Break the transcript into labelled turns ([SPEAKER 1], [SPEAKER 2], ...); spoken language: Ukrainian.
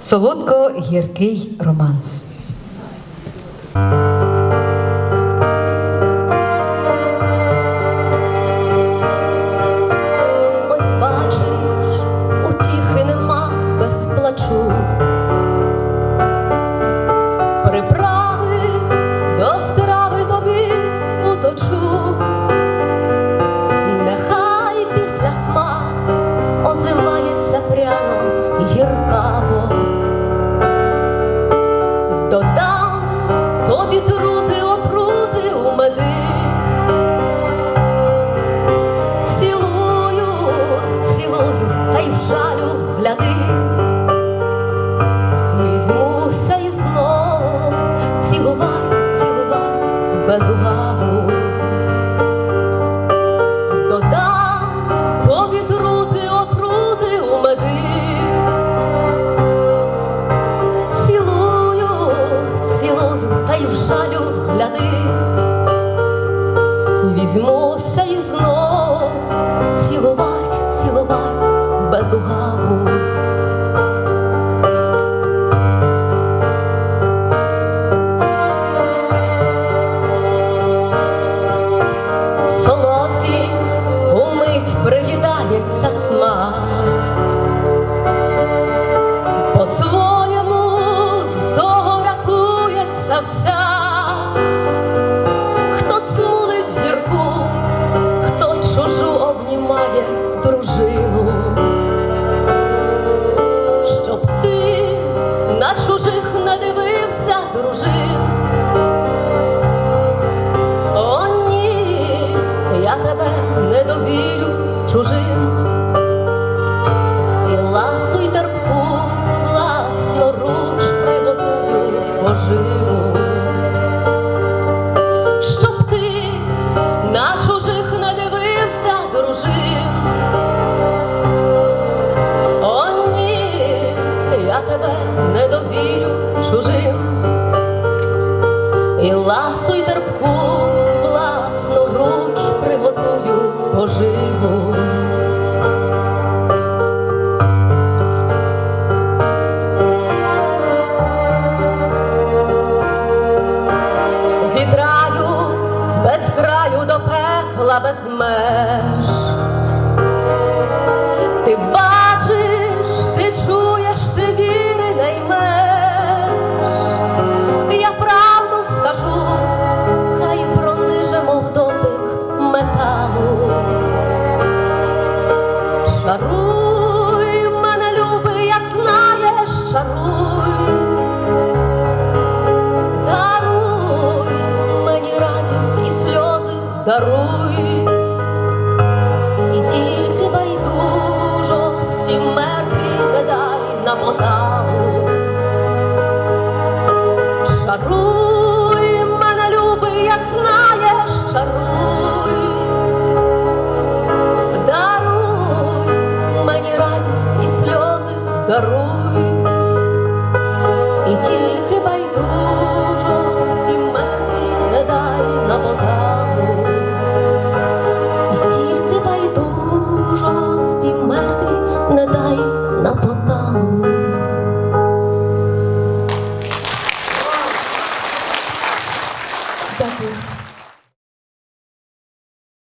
[SPEAKER 1] Солодко-гіркий романс.
[SPEAKER 2] Ось бачиш, утіхи нема без плачу. 豆豆 та й в жалю гляди. Візьмуся і знов цілувать, цілувать без угаву. І ласу й терпку власноруч приготую поживу. Щоб ти на чужих не дивився дружин. О, ні, я тебе не довірю без краю до пекла без меж. Даруй. І тільки байдужості мертві дай на поталу. Чаруй мене, любий, як знаєш, чаруй. Даруй мені радість і сльози, даруй. І тільки